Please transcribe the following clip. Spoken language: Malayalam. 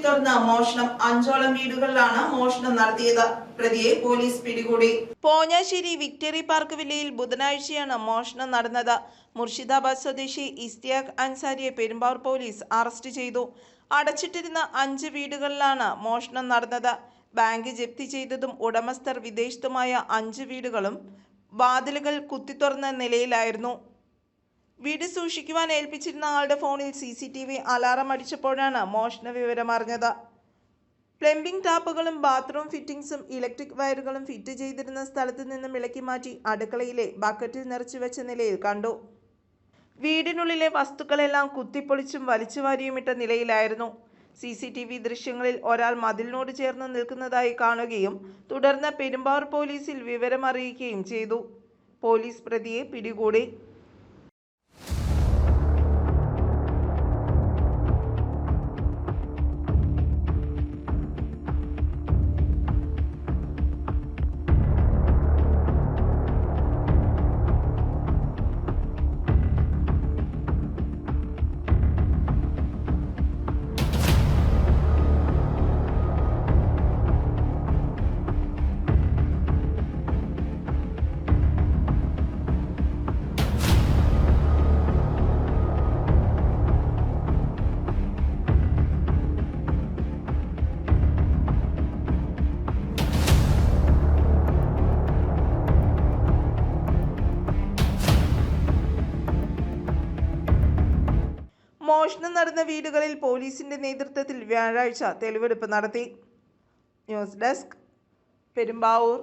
കുത്തിത്തുറന്ന് മോഷണം അഞ്ചോളം വീടുകളിലാണ് മോഷണം നടത്തിയത്. പ്രതിയെ പോലീസ് പിടികൂടി. പോഞ്ഞാശ്ശേരി വിക്ടറി പാർക്ക് വില്ലയിൽ ബുധനാഴ്ചയാണ് മോഷണം നടന്നത്. മുർഷിദാബാദ് സ്വദേശി ഇസ്തിയാഖ് അൻസാരിയെ പെരുമ്പാവൂർ പോലീസ് അറസ്റ്റ് ചെയ്തു. അടച്ചിട്ടിരുന്ന അഞ്ച് വീടുകളിലാണ് മോഷണം നടന്നത്. ബാങ്ക് ജപ്തി ചെയ്തതും ഉടമസ്ഥർ വിദേശത്തുമായ അഞ്ച് വീടുകളും വാതിലുകൾ കുത്തിത്തുറന്ന നിലയിലായിരുന്നു. വീട് സൂക്ഷിക്കുവാൻ ഏൽപ്പിച്ചിരുന്ന ആളുടെ ഫോണിൽ C C T V alarm അടിച്ചപ്പോഴാണ് മോഷണ വിവരം അറിഞ്ഞത്. പ്ലംബിംഗ് ടാപ്പുകളും ബാത്റൂം ഫിറ്റിംഗ്സും ഇലക്ട്രിക് വയറുകളും ഫിറ്റ് ചെയ്തിരുന്ന സ്ഥലത്ത് നിന്നും ഇളക്കി മാറ്റി അടുക്കളയിലെ ബക്കറ്റിൽ നിറച്ചു വെച്ച നിലയിൽ കണ്ടു. വീടിനുള്ളിലെ വസ്തുക്കളെല്ലാം കുത്തിപ്പൊളിച്ചും വലിച്ചുവാരിയുമിട്ട നിലയിലായിരുന്നു. സി സി ടി വി ദൃശ്യങ്ങളിൽ ഒരാൾ മതിലിനോട് ചേർന്ന് നിൽക്കുന്നതായി കാണുകയും തുടർന്ന് പെരുമ്പാവൂർ പോലീസിൽ വിവരമറിയിക്കുകയും ചെയ്തു. പോലീസ് പ്രതിയെ പിടികൂടി. മോഷണം നടന്ന വീടുകളിൽ പോലീസിന്റെ നേതൃത്വത്തിൽ വ്യാഴാഴ്ച തെളിവെടുപ്പ് നടത്തി. News desk Perumbavoor.